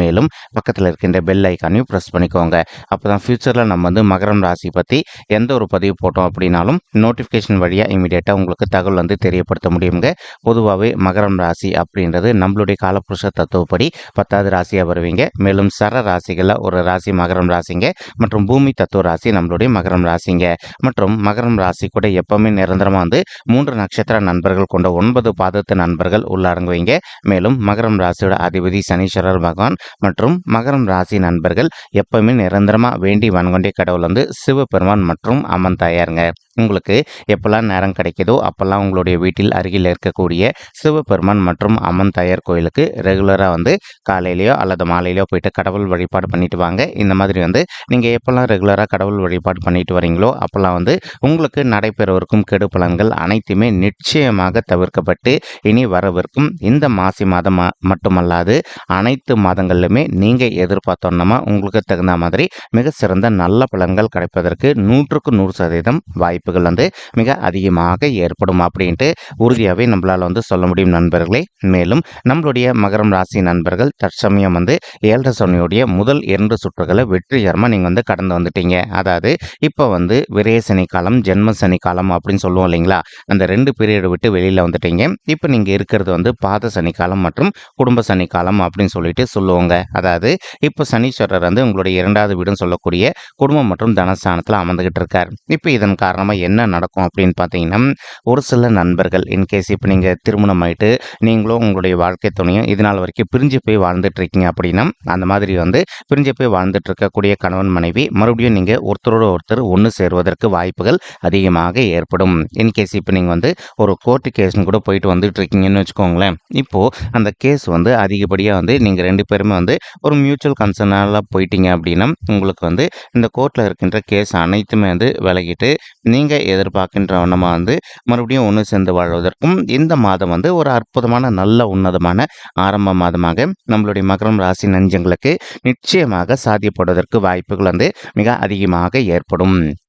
மேலும் பக்கத்தில் இருக்கின்ற பெல் ஐக்கானையும் ப்ரெஸ் பண்ணிக்கோங்க. அப்போ தான் ஃப்யூச்சரில் நம்ம வந்து மகரம் ராசி பற்றி எந்த ஒரு பதிவு போட்டோம் அப்படின்னாலும் நோட்டிஃபிகேஷன் வழியாக இமீடியட்டாக உங்களுக்கு தகவல் வந்து தெரியப்படுத்த முடியுங்க. பொதுவாகவே மகரம் ராசி அப்படின்றது நம்மளுடைய காலப்புருஷ தத்துவப்படி பத்தாவது ராசியாக வருவீங்க. மேலும் சர ராசிகளில் ஒரு ராசி மகரம் ராசிங்க மற்றும் பூமி தத்துவ ராசி நம்மளுடைய மகரம் ராசிங்க. மற்றும் மகரம் ராசி கூட எப்பவுமே நிரந்தரமாக வந்து மூன்று நட்சத்திர நண்பர்கள் கொண்ட ஒன்பது பாதத்து நண்பர்கள் உள்ளடங்குவீங்க. மேலும் மகரம் ராசியோட அதிபதி சனீஸ்வரர் பகவான் மற்றும் மகரம் ராசி நண்பர்கள் எப்பவுமே நிரந்தரமாக வேண்டி வன்கொண்டே கடவுள் வந்து சிவபெருமான் மற்றும் அம்மன் தாயாருங்க. உங்களுக்கு எப்போல்லாம் நேரம் கிடைக்கிதோ அப்போல்லாம் உங்களுடைய வீட்டில் அருகில் இருக்கக்கூடிய சிவபெருமான் மற்றும் அம்மன் தாயார் கோயிலுக்கு ரெகுலராக வந்து காலையிலையோ அல்லது மாலையிலையோ போயிட்டு கடவுள் வழிபாடு பண்ணிட்டு வாங்க. இந்த மாதிரி வந்து நீங்கள் எப்போல்லாம் ரெகுலராக கடவுள் வழிபாடு பண்ணிட்டு வரீங்களோ அப்போல்லாம் வந்து உங்களுக்கு நடைபெறவிருக்கும் கெடு பலன்கள் அனைத்துமே நிச்சயமாக தவிர்க்கப்பட்டு இனி வரவிருக்கும் இந்த மாசி மாதம் மட்டுமல்லாது அனைத்து மாதங்களிலுமே நீங்கள் எதிர்பார்த்தோன்னா உங்களுக்கு தகுந்த மாதிரி மிக சிறந்த நல்ல பலன்கள் கிடைப்பதற்கு நூற்றுக்கு நூறு சதவீதம் வாய்ப்பு வாய்ப்புகள் வந்து மிக அதிகமாக ஏற்படும் அப்படின்ட்டு உறுதியாகவே நம்மளால் வந்து சொல்ல முடியும் நண்பர்களே. மேலும் நம்மளுடைய மகரம் ராசி நண்பர்கள் தற்சமயம் வந்து ஏழரை சனியுடைய முதல் இரண்டு சுற்றுகளை வெற்றிகரமாக நீங்கள் வந்து கடந்து வந்துட்டீங்க. அதாவது இப்போ வந்து விரய சனி காலம் ஜென்ம சனி காலம் அப்படின்னு சொல்லுவோம் இல்லைங்களா? அந்த ரெண்டு பீரியடு விட்டு வெளியில் வந்துட்டீங்க. இப்போ நீங்கள் இருக்கிறது வந்து பாத சனி காலம் மற்றும் குடும்ப சனி காலம் அப்படின்னு சொல்லிட்டு சொல்லுவாங்க. அதாவது இப்போ சனீஸ்வரர் வந்து உங்களுடைய இரண்டாவது வீடுன்னு சொல்லக்கூடிய குடும்பம் மற்றும் தனஸ்தானத்தில் அமர்ந்துகிட்டு இருக்கார். இப்போ இதன் காரணமாக என்ன நடக்கும் அப்படின்னு பார்த்தீங்கன்னா ஒரு சில நண்பர்கள் இன்கேஸ் இப்போ நீங்கள் திருமணம் ஆயிட்டு நீங்களும் உங்களுடைய வாழ்க்கை துணையும் இதனால் வரைக்கும் பிரிஞ்சு போய் வாழ்ந்துட்டுருக்கீங்க அப்படின்னா அந்த மாதிரி வந்து பிரிஞ்சு போய் வாழ்ந்துட்டு இருக்கக்கூடிய கணவன் மனைவி மறுபடியும் நீங்கள் ஒருத்தரோட ஒருத்தர் ஒன்று சேருவதற்கு வாய்ப்புகள் அதிகமாக ஏற்படும். இன்கேஸ் இப்போ நீங்கள் வந்து ஒரு கோர்ட்டு கேஸ்னு கூட போயிட்டு வந்துட்டு இருக்கீங்கன்னு வச்சுக்கோங்களேன். இப்போது அந்த கேஸ் வந்து அதிகப்படியாக வந்து நீங்கள் ரெண்டு பேருமே வந்து ஒரு மியூச்சுவல் கன்சர்னால போயிட்டீங்க அப்படின்னா உங்களுக்கு வந்து இந்த கோர்ட்டில் இருக்கின்ற கேஸ் அனைத்துமே வந்து விலகிட்டு நீங்கள் எதிர்பார்க்கின்ற வண்ணமாக வந்து மறுபடியும் ஒன்று சேர்ந்து வாழ்வதற்கும் இந்த மாதம் வந்து ஒரு அற்புதமான நல்ல உன்னதமான ஆரம்ப மாதமாக நம்மளுடைய மகரம் ராசி நஞ்சங்களுக்கு நிச்சயமாக சாத்தியப்படுவதற்கு வாய்ப்புகள் வந்து மிக அதிகமாக ஏற்படும்.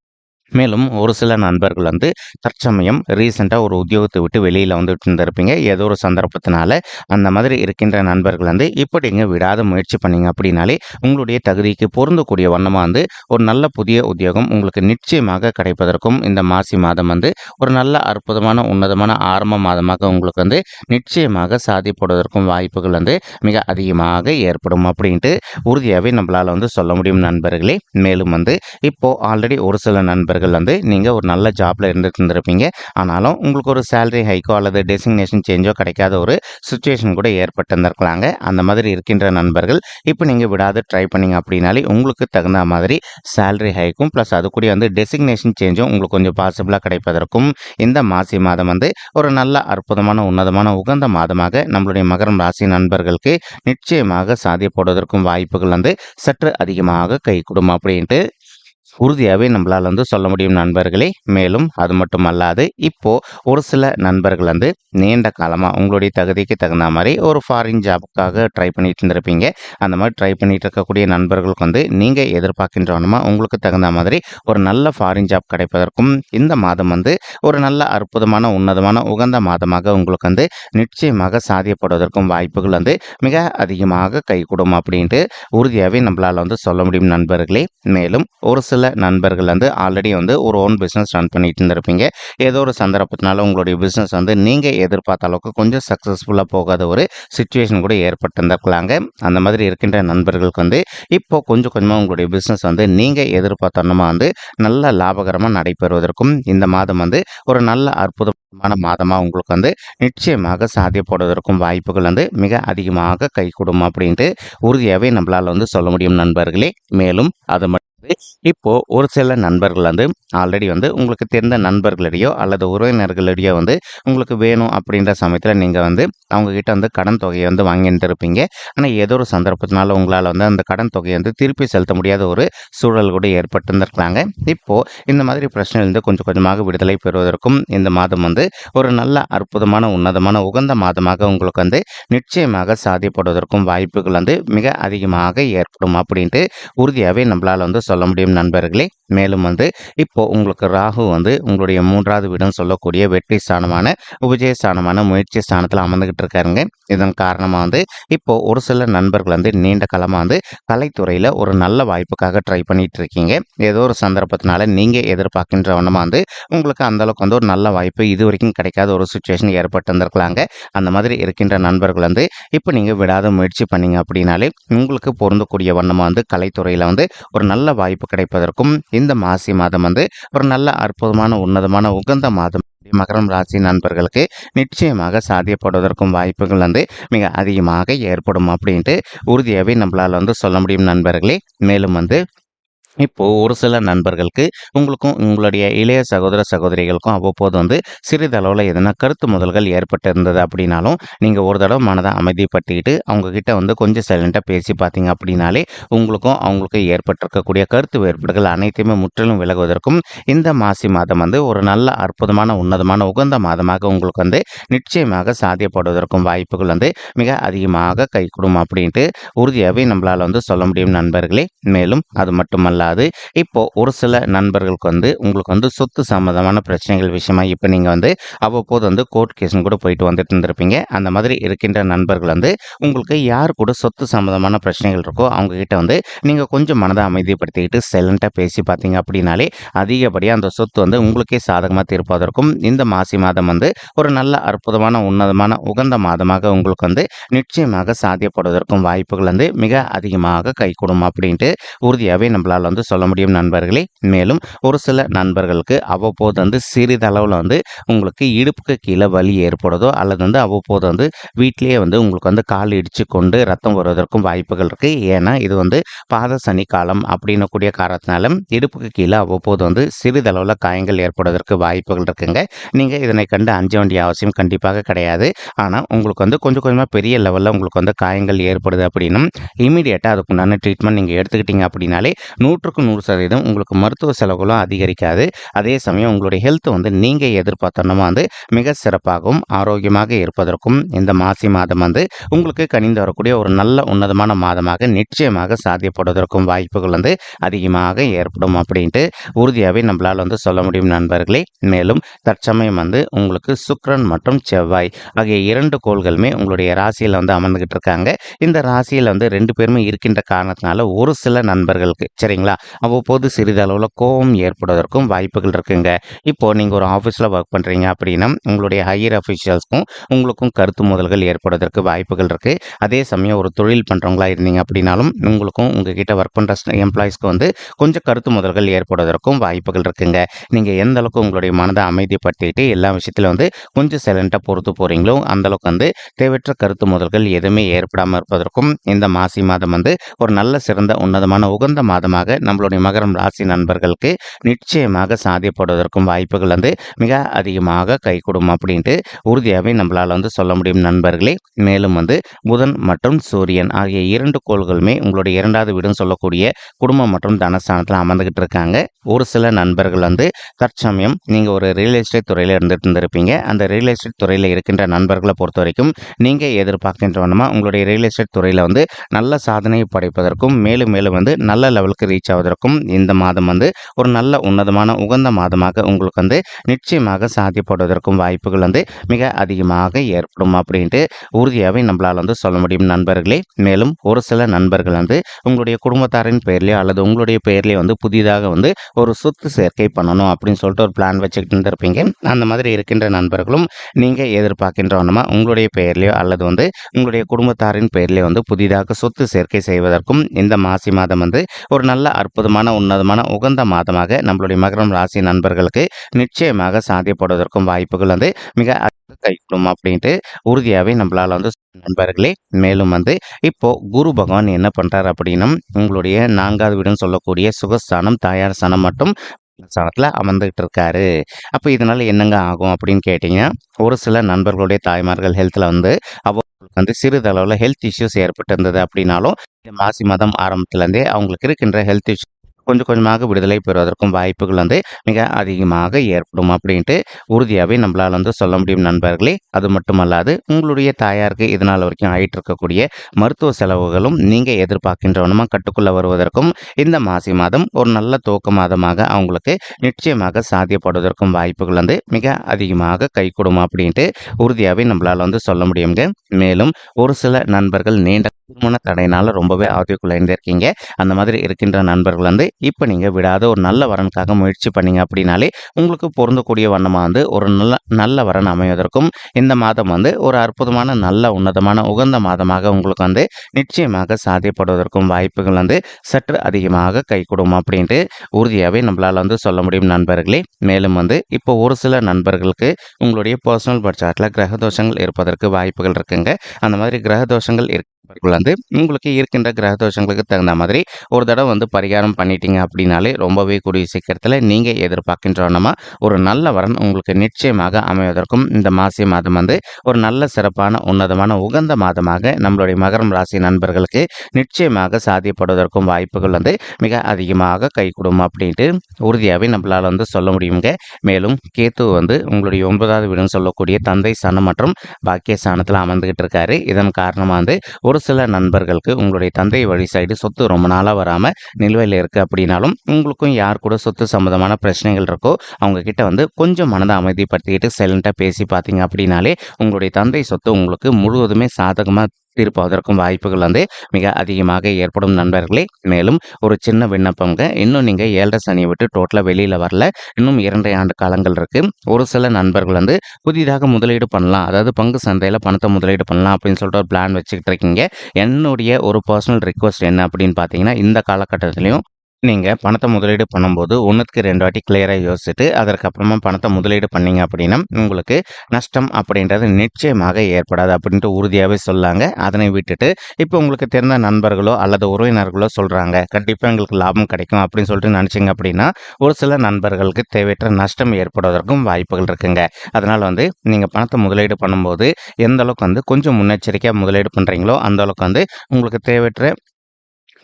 மேலும் ஒரு சில நண்பர்கள் வந்து தற்சமயம் ரீசெண்டாக ஒரு உத்தியோகத்தை விட்டு வெளியில் வந்துட்டு இருந்திருப்பீங்க. ஏதோ ஒரு சந்தர்ப்பத்தினால அந்த மாதிரி இருக்கின்ற நண்பர்கள் வந்து இப்படிங்க விடாத முயற்சி பண்ணீங்க அப்படின்னாலே உங்களுடைய தகுதிக்கு பொருந்தக்கூடிய வண்ணமாக வந்து ஒரு நல்ல புதிய உத்தியோகம் உங்களுக்கு நிச்சயமாக கிடைப்பதற்கும் இந்த மாசி மாதம் வந்து ஒரு நல்ல அற்புதமான உன்னதமான ஆரம்ப மாதமாக உங்களுக்கு வந்து நிச்சயமாக சாதிப்படுவதற்கும் வாய்ப்புகள் வந்து மிக அதிகமாக ஏற்படும் அப்படின்ட்டு உறுதியாகவே நம்மளால் வந்து சொல்ல முடியும் நண்பர்களே. மேலும் வந்து இப்போது ஆல்ரெடி ஒரு சில நண்பர்கள் நண்பர்கள் வந்து நீங்கள் ஒரு நல்ல ஜாப்பில் இருந்துட்டு இருந்திருப்பீங்க. ஆனாலும் உங்களுக்கு ஒரு சேலரி ஹைக்கோ அல்லது டெசிக்னேஷன் சேஞ்சோ கிடைக்காத ஒரு சுச்சுவேஷன் கூட ஏற்பட்டு இருந்திருக்கலாங்க அந்த மாதிரி இருக்கின்ற நண்பர்கள் இப்போ நீங்கள் விடாது ட்ரை பண்ணீங்க அப்படின்னாலே உங்களுக்கு தகுந்த மாதிரி சேலரி ஹைக்கும் ப்ளஸ் அது கூட வந்து டெசிக்னேஷன் சேஞ்சும் உங்களுக்கு கொஞ்சம் பாசிபிளாக கிடைப்பதற்கும் இந்த மாசி மாதம் வந்து ஒரு நல்ல அற்புதமான உன்னதமான உகந்த மாதமாக நம்மளுடைய மகரம் ராசி நண்பர்களுக்கு நிச்சயமாக சாதியப்படுவதற்கும் வாய்ப்புகள் வந்து சற்று அதிகமாக கை கொடுக்கும் அப்படின்ட்டு உறுதியாகவே நம்மளால் வந்து சொல்ல முடியும் நண்பர்களே. மேலும் அது மட்டும் அல்லாது இப்போது ஒரு சில நண்பர்கள் வந்து நீண்ட காலமாக உங்களுடைய தகுதிக்கு தகுந்த மாதிரி ஒரு ஃபாரின் ஜாபுக்காக ட்ரை பண்ணிட்டு இருந்திருப்பீங்க. அந்த மாதிரி ட்ரை பண்ணிட்டு இருக்கக்கூடிய நண்பர்களுக்கு வந்து நீங்கள் எதிர்பார்க்கின்றவனுமா? உங்களுக்கு தகுந்த மாதிரி ஒரு நல்ல ஃபாரின் ஜாப் கிடைப்பதற்கும் இந்த மாதம் வந்து ஒரு நல்ல அற்புதமான உன்னதமான உகந்த மாதமாக உங்களுக்கு வந்து நிச்சயமாக சாதியப்படுவதற்கும் வாய்ப்புகள் வந்து மிக அதிகமாக கைகூடும் அப்படின்ட்டு உறுதியாகவே நம்மளால் வந்து சொல்ல முடியும் நண்பர்களே. மேலும் ஒரு சில நண்பர்கள் வந்து ஆல்ரெடி வந்து ஒரு ஓன் பிஸ்னஸ் ரன் பண்ணிட்டு இருந்திருப்பீங்க. ஏதோ ஒரு சந்தர்ப்பத்தினால உங்களுடைய பிஸ்னஸ் வந்து நீங்கள் எதிர்பார்த்த அளவுக்கு கொஞ்சம் சக்ஸஸ்ஃபுல்லாக போகாத ஒரு சுச்சுவேஷன் கூட ஏற்பட்டிருந்திருக்கலாங்க. அந்த மாதிரி இருக்கின்ற நண்பர்களுக்கு வந்து இப்போ கொஞ்சம் கொஞ்சமாக உங்களுடைய பிஸ்னஸ் வந்து நீங்கள் எதிர்பார்த்தோன்னா வந்து நல்ல லாபகரமாக நடைபெறுவதற்கும் இந்த மாதம் வந்து ஒரு நல்ல அற்புதமான மாதமாக உங்களுக்கு வந்து நிச்சயமாக சாத்தியப்படுவதற்கும் வாய்ப்புகள் வந்து மிக அதிகமாக கைகூடும் அப்படின்ட்டு உறுதியாகவே நம்மளால் வந்து சொல்ல முடியும் நண்பர்களே. மேலும் அது மட்டும் வந்து இப்போது ஒரு சில நண்பர்கள் வந்து ஆல்ரெடி வந்து உங்களுக்கு தெரிந்த நண்பர்களிடையோ அல்லது உறவினர்களிடையோ வந்து உங்களுக்கு வேணும் அப்படின்ற சமயத்தில் நீங்கள் வந்து அவங்கக்கிட்ட வந்து கடன் தொகையை வந்து வாங்கிட்டு இருப்பீங்க ஆனால் ஏதோ ஒரு சந்தர்ப்பத்தினால உங்களால் வந்து அந்த கடன் தொகையை வந்து திருப்பி செலுத்த முடியாத ஒரு சூழல் கூட ஏற்பட்டிருந்திருக்காங்க இப்போது இந்த மாதிரி பிரச்சனையிலிருந்து கொஞ்சம் கொஞ்சமாக விடுதலை பெறுவதற்கும் இந்த மாதம் வந்து ஒரு நல்ல அற்புதமான உன்னதமான உகந்த மாதமாக உங்களுக்கு வந்து நிச்சயமாக சாதிப்படுவதற்கும் வாய்ப்புகள் வந்து மிக அதிகமாக ஏற்படும் அப்படின்ட்டு உறுதியாகவே நம்மளால் வந்து சொல்ல சொல்ல முடியும் நண்பர்களே. மேலும் வந்து இப்போ உங்களுக்கு ராகு வந்து உங்களுடைய மூன்றாவது வீடுன்னு சொல்லக்கூடிய வெற்றி ஸ்தானமான உபஜய ஸ்தானமான முயற்சி ஸ்தானத்தில் அமர்ந்துகிட்டு இருக்காருங்க. இதன் காரணமாக வந்து இப்போ ஒரு சில நண்பர்கள் வந்து நீண்ட காலமாக வந்து கலைத்துறையில் ஒரு நல்ல வாய்ப்புக்காக ட்ரை பண்ணிட்டு இருக்கீங்க. ஏதோ ஒரு சந்தர்ப்பத்தினால நீங்கள் எதிர்பார்க்கின்ற வண்ணமாக வந்து உங்களுக்கு அந்த அளவுக்கு வந்து ஒரு நல்ல வாய்ப்பு இது வரைக்கும் கிடைக்காத ஒரு சுச்சுவேஷன் ஏற்பட்டு வந்திருக்கலாங்க. அந்த மாதிரி இருக்கின்ற நண்பர்கள் வந்து இப்போ நீங்கள் விடாத முயற்சி பண்ணீங்க அப்படின்னாலே உங்களுக்கு பொருந்தக்கூடிய வண்ணமாக வந்து கலைத்துறையில் வந்து ஒரு நல்ல வாய்ப்பு கிடைப்பதற்கும் இந்த மாசி மாதம் வந்து ஒரு நல்ல அற்புதமான உன்னதமான உகந்த மாதம். மகரம் ராசி நண்பர்களுக்கு நிச்சயமாக சாத்தியப்படுவதற்கும் வாய்ப்புகள் வந்து மிக அதிகமாக ஏற்படும் அப்படின்ட்டு உறுதியாகவே நம்மளால் வந்து சொல்ல முடியும் நண்பர்களே. மேலும் வந்து இப்போ ஒரு சில நண்பர்களுக்கு உங்களுக்கும் உங்களுடைய இளைய சகோதர சகோதரிகளுக்கும் அவ்வப்போது வந்து சிறிதளவில் எதனா கருத்து முதல்கள் ஏற்பட்டிருந்தது அப்படின்னாலும் நீங்கள் ஒரு தடவை மனதை அமைதிப்படுத்திக்கிட்டு அவங்கக்கிட்ட வந்து கொஞ்சம் சைலண்ட்டாக பேசி பார்த்தீங்க அப்படின்னாலே உங்களுக்கும் அவங்களுக்கும் ஏற்பட்டிருக்கக்கூடிய கருத்து வேறுபாடுகள் அனைத்தையுமே முற்றிலும் விலகுவதற்கும் இந்த மாசி மாதம் வந்து ஒரு நல்ல அற்புதமான உன்னதமான உகந்த மாதமாக உங்களுக்கு வந்து நிச்சயமாக சாத்தியப்படுவதற்கும் வாய்ப்புகள் வந்து மிக அதிகமாக கைகூடும் அப்படின்ட்டு உறுதியாகவே நம்மளால் வந்து சொல்ல முடியும் நண்பர்களே. மேலும் அது மட்டுமல்லாது இப்போது ஒரு சில நண்பர்களுக்கு வந்து உங்களுக்கு வந்து சொத்து சம்மந்தமான பிரச்சனைகள் விஷயமா இப்போ நீங்கள் வந்து அவ்வப்போது வந்து கோர்ட் கேஸும் கூட போயிட்டு வந்துட்டு இருந்திருப்பீங்க. அந்த மாதிரி இருக்கின்ற நண்பர்கள் வந்து உங்களுக்கு யார் கூட சொத்து சம்மந்தமான பிரச்சனைகள் இருக்கோ அவங்கக்கிட்ட வந்து நீங்கள் கொஞ்சம் மனதை அமைதிப்படுத்திக்கிட்டு சைலண்ட்டாக பேசி பார்த்தீங்க அப்படின்னாலே அதிகப்படியாக அந்த சொத்து வந்து உங்களுக்கே சாதகமாக தீர்ப்பதற்கும் இந்த மாசி மாதம் வந்து ஒரு நல்ல அற்புதமான உன்னதமான உகந்த மாதமாக உங்களுக்கு வந்து நிச்சயமாக சாத்தியப்படுவதற்கும் வாய்ப்புகள் வந்து மிக அதிகமாக கைகூடும் அப்படின்ட்டு உறுதியாகவே நம்மளால் வந்து சொல்ல முடியும் நண்பர்களே. மேலும் ஒரு சில நண்பர்களுக்கு அவ்வப்போது வந்து சிறிதளவில் வந்து உங்களுக்கு இடுப்புக்கு கீழே வலி ஏற்படுதோ அல்லது வந்து அவ்வப்போது வந்து வீட்டிலேயே வந்து உங்களுக்கு வந்து கால் இடித்து கொண்டு ரத்தம் வருவதற்கும் வாய்ப்புகள் இருக்குது ஏன்னா இது வந்து பாத சனி காலம் அப்படின்னக்கூடிய காரணத்தினாலும் இடுப்புக்கு கீழே அவ்வப்போது வந்து சிறிதளவில் காயங்கள் ஏற்படுவதற்கு வாய்ப்புகள் இருக்குங்க. நீங்கள் இதனை கண்டு அஞ்ச வேண்டிய அவசியம் கண்டிப்பாக கிடையாது. ஆனால் உங்களுக்கு வந்து கொஞ்சம் கொஞ்சமாக பெரிய லெவலில் உங்களுக்கு வந்து காயங்கள் ஏற்படுது அப்படின்னும் இமீடியட்டாக அதுக்குண்டான ட்ரீட்மெண்ட் நீங்கள் எடுத்துக்கிட்டீங்க அப்படின்னாலே நூற்றுக்கு நூறு சதவீதம் உங்களுக்கு மருத்துவ செலவுகளும் அதிகரிக்காது. அதே சமயம் உங்களுடைய ஹெல்த் வந்து நீங்கள் எதிர்பார்த்தனமா வந்து மிக சிறப்பாகவும் ஆரோக்கியமாக இருப்பதற்கும் இந்த மாசி மாதம் வந்து உங்களுக்கு கனிந்து வரக்கூடிய ஒரு நல்ல உன்னதமான மாதமாக நிச்சயமாக சாத்தியப்படுவதற்கும் வாய்ப்புகள் வந்து அதிகமாக ஏற்படும் அப்படின்ட்டு உறுதியாகவே நம்மளால் வந்து சொல்ல முடியும் நண்பர்களே. மேலும் தற்சமயம் வந்து உங்களுக்கு சுக்ரன் மற்றும் செவ்வாய் ஆகிய இரண்டு கோள்களுமே உங்களுடைய ராசியில் வந்து அமர்ந்துகிட்டு இருக்காங்க. இந்த ராசியில் வந்து ரெண்டு பேருமே இருக்கின்ற காரணத்தினால ஒரு சில நண்பர்களுக்கு சரிங்களா? அவ்வப்போது சிறிதளவில் கோபம் ஏற்படுவதற்கும் வாய்ப்புகள் இருக்குங்க. இப்போ நீங்கள் ஒரு ஆஃபீஸில் ஒர்க் பண்ணுறீங்க அப்படின்னா உங்களுடைய ஹையர் அஃபீஷியல்ஸ்க்கும் உங்களுக்கும் கருத்து முதல்கள் ஏற்படுவதற்கு வாய்ப்புகள் இருக்குது அதே சமயம் ஒரு தொழில் பண்ணுறவங்களா இருந்தீங்க அப்படின்னாலும் உங்களுக்கும் உங்ககிட்ட ஒர்க் பண்ணுற எம்ப்ளாயிஸ்க்கு வந்து கொஞ்சம் கருத்து முதல்கள் ஏற்படுவதற்கும் வாய்ப்புகள் இருக்குங்க. நீங்கள் எந்த அளவுக்கு உங்களுடைய மனதை அமைதிப்படுத்திட்டு எல்லா விஷயத்திலும் வந்து கொஞ்சம் சைலண்ட்டாக பொறுத்து போகிறீங்களோ அந்தளவுக்கு வந்து தேவையற்ற கருத்து முதல்கள் எதுவுமே ஏற்படாமல் இருப்பதற்கும் இந்த மாசி மாதம் வந்து ஒரு நல்ல சிறந்த உன்னதமான உகந்த மாதமாக நம்மளுடைய மகரம் ராசி நண்பர்களுக்கு நிச்சயமாக சாதியப்படுவதற்கும் வாய்ப்புகள் வந்து மிக அதிகமாக கைகூடும் அப்படின்ட்டு உறுதியாகவே நம்மளால் வந்து சொல்ல முடியும் நண்பர்களே. மேலும் வந்து புதன் மற்றும் சூரியன் ஆகிய இரண்டு கோள்களுமே உங்களுடைய இரண்டாவது வீடுன்னு சொல்லக்கூடிய குடும்பம் மற்றும் தனஸ்தானத்தில் அமர்ந்துகிட்டு இருக்காங்க. ஒரு சில நண்பர்கள் வந்து தற்சமயம் நீங்கள் ஒரு ரியல் எஸ்டேட் துறையில் இருந்துட்டு இருந்திருப்பீங்க. அந்த ரியல் எஸ்டேட் துறையில் இருக்கின்ற நண்பர்களை பொறுத்த வரைக்கும் நீங்கள் எதிர்பார்க்கின்ற வண்ணமாக உங்களுடைய ரியல் எஸ்டேட் துறையில் வந்து நல்ல சாதனை படைப்பதற்கும் மேலும் மேலும் வந்து நல்ல லெவலுக்கு ரீச் ஆவதற்கும் இந்த மாதம் வந்து ஒரு நல்ல உன்னதமான உகந்த மாதமாக உங்களுக்கு வந்து நிச்சயமாக சாத்தியப்படுவதற்கும் வாய்ப்புகள் வந்து மிக அதிகமாக ஏற்படும் அப்படின்ட்டு உறுதியாகவே நம்மளால் வந்து சொல்ல முடியும் நண்பர்களே. மேலும் ஒரு சில நண்பர்கள் வந்து உங்களுடைய குடும்பத்தாரின் பெயர்லேயோ அல்லது உங்களுடைய பெயர்லேயோ வந்து புதிதாக வந்து ஒரு சொத்து சேர்க்கை பண்ணணும் அப்படின்னு சொல்லிட்டு ஒரு பிளான் வச்சுக்கிட்டு இருந்திருப்பீங்க. அந்த மாதிரி இருக்கின்ற நண்பர்களும் நீங்கள் எதிர்பார்க்கின்ற உங்களுடைய பெயர்லையோ அல்லது வந்து உங்களுடைய குடும்பத்தாரின் பெயர்லையோ வந்து புதிதாக சொத்து சேர்க்கை செய்வதற்கும் இந்த மாசி மாதம் வந்து ஒரு நல்ல அற்புதமான உன்னதமான உகந்த மாதமாக நம்மளுடைய மகரம் ராசி நண்பர்களுக்கு நிச்சயமாக சாத்தியப்படுவதற்கும் வாய்ப்புகள் வந்து மிக அதிக அப்படின்ட்டு உறுதியாகவே நம்மளால் வந்து நண்பர்களே மேலும் வந்து இப்போ குரு பகவான் என்ன பண்றாரு அப்படின்னா உங்களுடைய நான்காவது வீடுன்னு சொல்லக்கூடிய சுகஸ்தானம் தாயார் ஸ்தானம் மட்டும் ஸ்தானத்தில் அமர்ந்துகிட்டு இருக்காரு. அப்போ இதனால என்னங்க ஆகும் அப்படின்னு கேட்டிங்கன்னா ஒரு சில நண்பர்களுடைய தாய்மார்கள் ஹெல்த்தில் வந்து அவங்களுக்கு வந்து சிறிதளவில் ஹெல்த் இஷ்யூஸ் ஏற்பட்டு இருந்தது அப்படின்னாலும் மாசி மாதம் ஆரம்பத்துலேருந்தே அவங்களுக்கு இருக்கின்ற ஹெல்த் இஷ்யூ கொஞ்சம் கொஞ்சமாக விடுதலை பெறுவதற்கும் வாய்ப்புகள் வந்து மிக அதிகமாக ஏற்படும் அப்படின்ட்டு உறுதியாகவே நம்மளால் வந்து சொல்ல முடியும் நண்பர்களே. அது மட்டுமல்லாது உங்களுடைய தாயாருக்கு இதனால் வரைக்கும் ஆயிட்டு இருக்கக்கூடிய மருத்துவ செலவுகளும் நீங்கள் எதிர்பார்க்கின்றவனமாக கட்டுக்குள்ளே வருவதற்கும் இந்த மாசி மாதம் ஒரு நல்ல துவக்க மாதமாக அவங்களுக்கு நிச்சயமாக சாத்தியப்படுவதற்கும் வாய்ப்புகள் வந்து மிக அதிகமாக கைகூடும் அப்படின்ட்டு உறுதியாகவே நம்மளால் வந்து சொல்ல முடியுங்க. மேலும் ஒரு சில நண்பர்கள் நீண்ட திருமண தடையினால் ரொம்பவே ஆதிக்குள்ள இருக்கீங்க. அந்த மாதிரி இருக்கின்ற நண்பர்கள் வந்து இப்போ நீங்கள் விடாத ஒரு நல்ல வரனுக்காக முயற்சி பண்ணீங்க அப்படின்னாலே உங்களுக்கு பொருந்தக்கூடிய வண்ணமாக வந்து ஒரு நல்ல நல்ல வரன் அமைவதற்கும் இந்த மாதம் வந்து ஒரு அற்புதமான நல்ல உன்னதமான உகந்த மாதமாக உங்களுக்கு வந்து நிச்சயமாக சாத்தியப்படுவதற்கும் வாய்ப்புகள் வந்து சற்று அதிகமாக கைகூடும் அப்படின்ட்டு உறுதியாகவே நம்மளால் வந்து சொல்ல முடியும் நண்பர்களே. மேலும் வந்து இப்போ ஒரு சில நண்பர்களுக்கு உங்களுடைய பர்சனல் பட்ஜெட்டில் கிரக தோஷங்கள் இருப்பதற்கு வாய்ப்புகள் இருக்குங்க. அந்த மாதிரி கிரக தோஷங்கள் இருக்கு வந்து உங்களுக்கு இருக்கின்ற கிரக தோஷங்களுக்கு தகுந்த மாதிரி ஒரு தடவை வந்து பரிகாரம் பண்ணிட்டீங்க அப்படின்னாலே ரொம்பவே கூடிய சீக்கிரத்தில் நீங்கள் எதிர்பார்க்கின்றோன்னா ஒரு நல்ல வரன் உங்களுக்கு நிச்சயமாக அமைவதற்கும் இந்த மாசி மாதம் வந்து ஒரு நல்ல சிறப்பான உன்னதமான உகந்த மாதமாக நம்மளுடைய மகரம் ராசி நண்பர்களுக்கு நிச்சயமாக சாதியப்படுவதற்கும் வாய்ப்புகள் வந்து மிக அதிகமாக கைகூடும் அப்படின்ட்டு உறுதியாகவே நம்மளால் வந்து சொல்ல முடியுங்க. மேலும் கேத்து வந்து உங்களுடைய ஒன்பதாவது வீடுன்னு சொல்லக்கூடிய தந்தை சனம் மற்றும் பாக்கிய சாணத்தில் அமர்ந்துகிட்டு இருக்காரு. இதன் காரணமாக வந்து ஒரு சில நண்பர்களுக்கு உங்களுடைய தந்தை வழி சைடு சொத்து ரொம்ப நாளாக வராமல் நிலுவையில் இருக்குது அப்படின்னாலும் உங்களுக்கும் யார் கூட சொத்து சம்மந்தமான பிரச்சனைகள் இருக்கோ அவங்கக்கிட்ட வந்து கொஞ்சம் மனதை அமைதிப்படுத்திக்கிட்டு சைலண்ட்டாக பேசி பார்த்தீங்க அப்படின்னாலே உங்களுடைய தந்தை சொத்து உங்களுக்கு முழுவதுமே சாதகமாக இருப்பதற்கும் வாய்ப்புகள் வந்து மிக அதிகமாக ஏற்படும் நண்பர்களே. மேலும் ஒரு சின்ன விண்ணப்பங்க இன்னும் நீங்கள் ஏழரை சனியை விட்டு டோட்டலாக வெளியில் வரல. இன்னும் இரண்டரை ஆண்டு காலங்கள் இருக்குது ஒரு சில நண்பர்கள் வந்து புதிதாக முதலீடு பண்ணலாம். அதாவது பங்கு சந்தையில் பணத்தை முதலீடு பண்ணலாம் அப்படின்னு சொல்லிட்டு ஒரு பிளான் வச்சுக்கிட்டு இருக்கீங்க. என்னுடைய ஒரு பர்சனல் ரிக்வஸ்ட் என்ன அப்படின்னு பார்த்தீங்கன்னா இந்த காலகட்டத்திலையும் நீங்கள் பணத்தை முதலீடு பண்ணும்போது ஒன்றுக்கு ரெண்டு வாட்டி கிளியராக யோசிச்சுட்டு அதற்கப்புறமா பணத்தை முதலீடு பண்ணீங்க அப்படின்னா உங்களுக்கு நஷ்டம் அப்படின்றது நிச்சயமாக ஏற்படாது அப்படின்ட்டு உறுதியாகவே சொல்லாங்க. அதனை விட்டுட்டு இப்போ உங்களுக்கு தெரிந்த நண்பர்களோ அல்லது உறவினர்களோ சொல்கிறாங்க கண்டிப்பாக எங்களுக்கு லாபம் கிடைக்கும் அப்படின்னு சொல்லிட்டு நினச்சிங்க அப்படின்னா ஒரு சில நண்பர்களுக்கு தேவையற்ற நஷ்டம் ஏற்படுவதற்கும் வாய்ப்புகள் இருக்குங்க. அதனால் வந்து நீங்கள் பணத்தை முதலீடு பண்ணும்போது எந்த அளவுக்கு வந்து கொஞ்சம் முன்னெச்சரிக்கையாக முதலீடு பண்ணுறீங்களோ அந்த அளவுக்கு வந்து உங்களுக்கு தேவையற்ற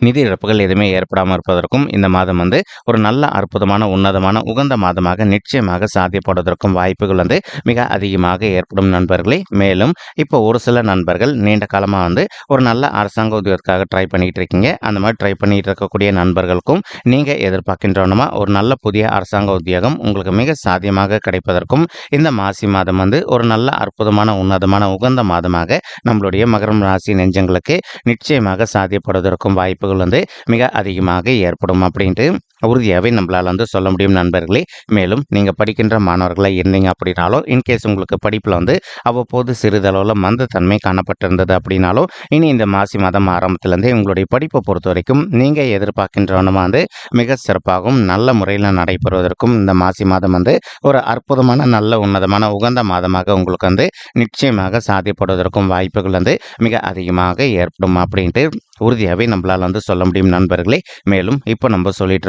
நிதி இழப்புகள் எதுவுமே ஏற்படாமல் இருப்பதற்கும் இந்த மாதம் வந்து ஒரு நல்ல அற்புதமான உன்னதமான உகந்த மாதமாக நிச்சயமாக சாத்தியப்படுவதற்கும் வாய்ப்புகள் வந்து மிக அதிகமாக ஏற்படும் நண்பர்களே. மேலும் இப்போ ஒரு சில நண்பர்கள் நீண்ட காலமாக வந்து ஒரு நல்ல அரசாங்க உத்தியோகத்துக்காக ட்ரை பண்ணிட்டு இருக்கீங்க. அந்த மாதிரி ட்ரை பண்ணிட்டு இருக்கக்கூடிய நண்பர்களுக்கும் நீங்கள் எதிர்பார்க்கின்றோன்னா ஒரு நல்ல புதிய அரசாங்க உத்தியோகம் உங்களுக்கு மிக சாத்தியமாக கிடைப்பதற்கும் இந்த மாசி மாதம் வந்து ஒரு நல்ல அற்புதமான உன்னதமான உகந்த மாதமாக நம்மளுடைய மகரம் ராசி நெஞ்சங்களுக்கு நிச்சயமாக சாத்தியப்படுவதற்கும் வாய்ப்புகள் வந்து மிக அதிகமாக ஏற்படும் அப்படின்ட்டு உறுதியாகவே நம்மளால் வந்து சொல்ல முடியும் நண்பர்களே. மேலும் நீங்கள் படிக்கின்ற மாணவர்களாக இருந்தீங்க அப்படின்னாலும் இன்கேஸ் உங்களுக்கு படிப்பில் வந்து அவ்வப்போது சிறிதளவில் மந்தத்தன்மை காணப்பட்டிருந்தது அப்படின்னாலும் இனி இந்த மாசி மாதம் ஆரம்பத்திலேருந்தே உங்களுடைய படிப்பை பொறுத்த வரைக்கும் நீங்கள் எதிர்பார்க்கின்றவனமாக வந்து மிக சிறப்பாகவும் நல்ல முறையில் நடைபெறுவதற்கும் இந்த மாசி மாதம் வந்து ஒரு அற்புதமான நல்ல உன்னதமான உகந்த மாதமாக உங்களுக்கு வந்து நிச்சயமாக சாத்தியப்படுவதற்கும் வாய்ப்புகள் வந்து மிக அதிகமாக ஏற்படும் அப்படின்ட்டு உறுதியாகவே நம்மளால் வந்து சொல்ல முடியும் நண்பர்களே. மேலும் இப்போ நம்ம சொல்லிட்டு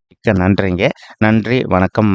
மிக்க நன்றிங்க. நன்றி வணக்கம்.